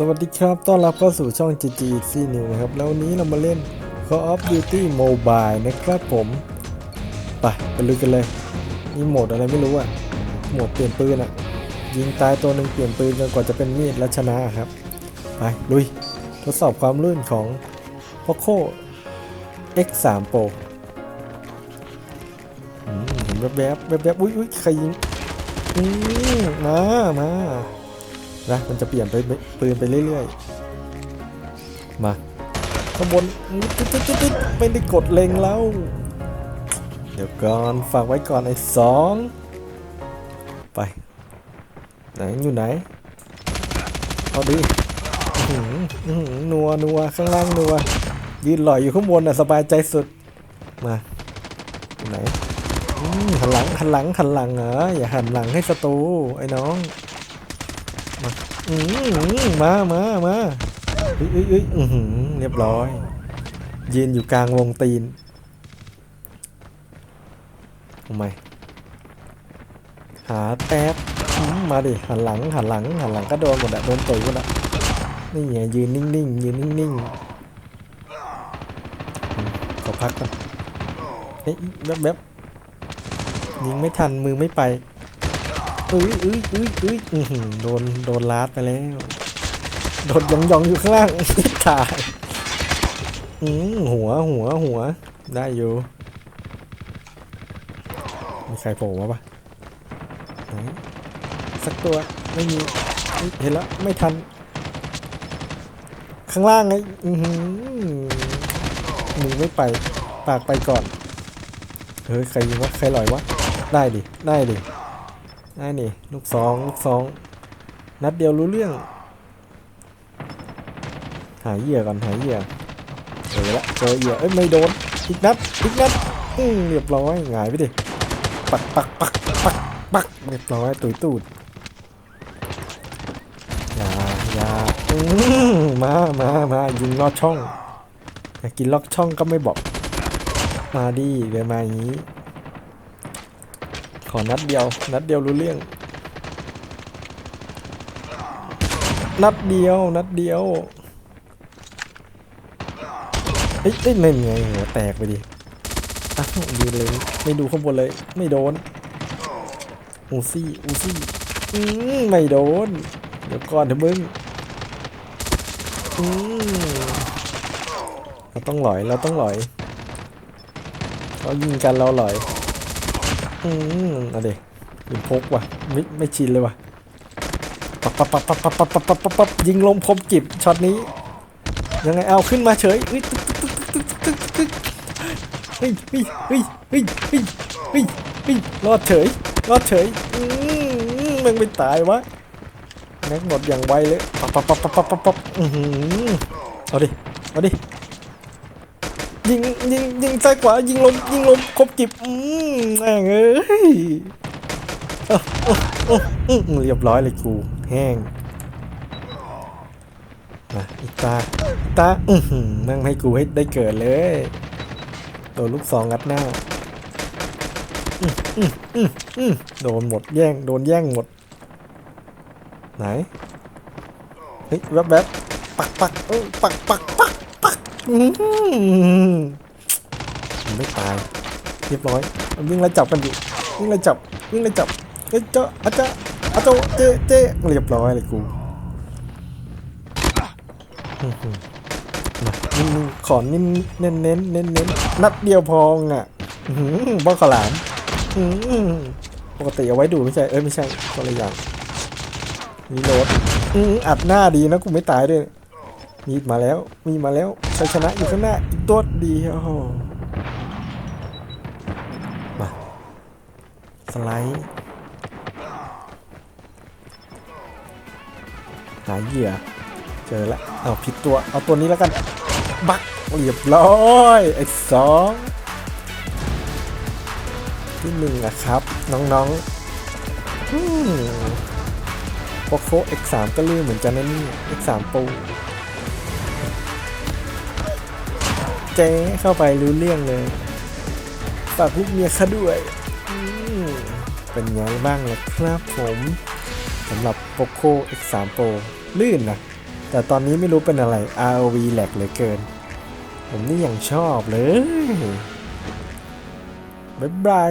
สวัสดีครับ ต้อนรับเข้าสู่ช่อง GG c New นะครับ แล้ววันนี้เรามาเล่น Call of Duty Mobile นะครับผม ไปไปลุยกันเลยนี่โหมดอะไรไม่รู้อะโหมดเปลี่ยนปืนอะยิงตายตัวหนึ่งเปลี่ยนปืนจนกว่าจะเป็นมีดและชนะครับ ไป ลุย ทดสอบความลื่นของ Poco X3 Pro อืมเห็นแวบๆแวบๆอุ้ยอุ้ยใครยิงอืมมา มา นะมันจะเปลี่ยนไปปืนไปเรื่อยๆ มาข้างบนตึ๊ดตึ๊ดตึ๊ดตึ๊ดไม่ได้กดเล็งแล้ว เดี๋ยวก่อนฝากไว้ก่อนไอ้สองไป ไหนอยู่ไหนเอาดิอื้อหืออื้อหือนัวนัวข้างล่างนัวยืนลอยอยู่ข้างบนน่ะสบายใจสุดมาไหนหันหลังหันหลังหันหลังเหรออย่าหันหลังให้ศัตรูไอ้น้อง มาอืมมามามาเอ้ยเอ้ยเอ้ยอื้อหืเรียบร้อย ยืนอยู่กลางวงตีนทำไมหาแป๊บมมาดิหันหลังหันหลังหันหลังก็โดนหมดอะโดนต่อยหมดอะนี่ไงยืนนิ่งๆยืนนิ่งๆขอพักก่อนเฮ้ยแวบๆยิงไม่ทันมือไม่ไป อุ้ยอุ้ยอุ้ยอุ้ยอื้อหือโดนโดนลาดไปแล้ว โดนยองยองๆอยู่ข้างล่างตายอืมหัวหัวหัว ได้อยู่มีใครโผล่มาปะไหนสักตัวไม่มีเฮ้ยเห็นแล้วไม่ทัน ข้างล่างไงอือหือมือไม่ไปปากไปก่อน เฮ้ยใครยิงวะใครลอยวะ ได้ดิ ได้ดิ ได้นี่ ลูกสองลูกสองนัดเดียวรู้เรื่อง หาเหยื่อก่อนหาเหยื่อเจอละเจอเหยื่อเอ้ยไม่โดนอีกนัดอีกนัดอืมเรียบร้อยหงายไปดิปักปักปักปักปักเรียบร้อยตุยตูดอย่าอย่าอืมมามามายิงลอดช่องอยากกินลอดช่องก็ไม่บอก มาดิเดินมาอย่างนี้ อนัดเดียว นัดเดียวรู้เรื่อง นัดเดียว นัดเดียวเอ้ยเอ้ยไม่ไงหัวแตกไปดิอ้าวยืนเลย ไม่ดูข้างบนเลย ไม่โดน อูซี่อูซี่อืมไม่โดน เดี๋ยวก่อนเดี๋ยวมึงอืมเราต้องหลอย เราต้องหลอยเขายิงกันเราหลอย อืมเอาเด็กยิงพกว่ะไม่ไม่ชินเลยว่ะปับปับปับปับปับปับปับปับปับปับยิงลมคมจิบช็อตนี้ ยังไงเอาขึ้นมาเฉยเฮ้ยตึ๊กตึ๊กตึ๊กตึ๊กตึ๊กตึ๊กเฮ้ยเฮ้ยเฮ้ยเฮ้ยเฮ้ยเฮ้ยเฮ้ยรอดเฉยรอดเฉยอืมมันไม่ตายวะแม็กหมดอย่างไวเลยปับปับปับปับปับปับปับอือหือเอาดิเอาดิ ยิงยิงยิงซ้ายขวายิงลมยิงลมครบจิบอืมแม่งเอ้ยเรียบร้อยเลยกูแห้งมาอีตาตาอือหือแม่งให้กูให้ได้เกิดเลยโดนลูกสองงัดหน้าโดนหมดแย่งโดนแย่งหมด ไหนเฮ้ยแวบแบบปักปักปักปักปัก มันไม่ตาย เรียบร้อย มันวิ่งไล่จับกันอยู่วิ่งไล่จับ วิ่งไล่จับเฮ้ยเจ้าอาจารย์อาจารย์เจ๊เจ๊เรียบร้อยเลยกูนิ่งๆขอนิ่มเน้นเน้นเน้นเน้นนัดเดียวพองอะบ้าขลามปกติเอาไว้ดูไม่ใช่ เอ้ยไม่ใช่คนละอย่างมีโหลดอัดหน้าดีนะกูไม่ตายด้วยมีมาแล้ว มีมาแล้ว ชัยชนะอยู่ข้างหน้าอีกตัวดีโอ้โหมาสไลด์หาเหยื่อเจอละเอาผิดตัวเอาตัวนี้แล้วกัน บักเรียบร้อยไอ้สองที่หนึ่งอะครับ น้องๆอืมโปโค X3 ก็ลื่นเหมือนกันนะนี่ X3 Pro เจ๊เข้าไปรู้เรื่องเลย ฝากลูกเมียข้าด้วยเป็นไงบ้างล่ะครับผมสำหรับ Poco X3 Pro ลื่นนะแต่ตอนนี้ไม่รู้เป็นอะไร ROV แหลกเหลือเกิน ผมนี่ยังชอบเลย บ๊ายบาย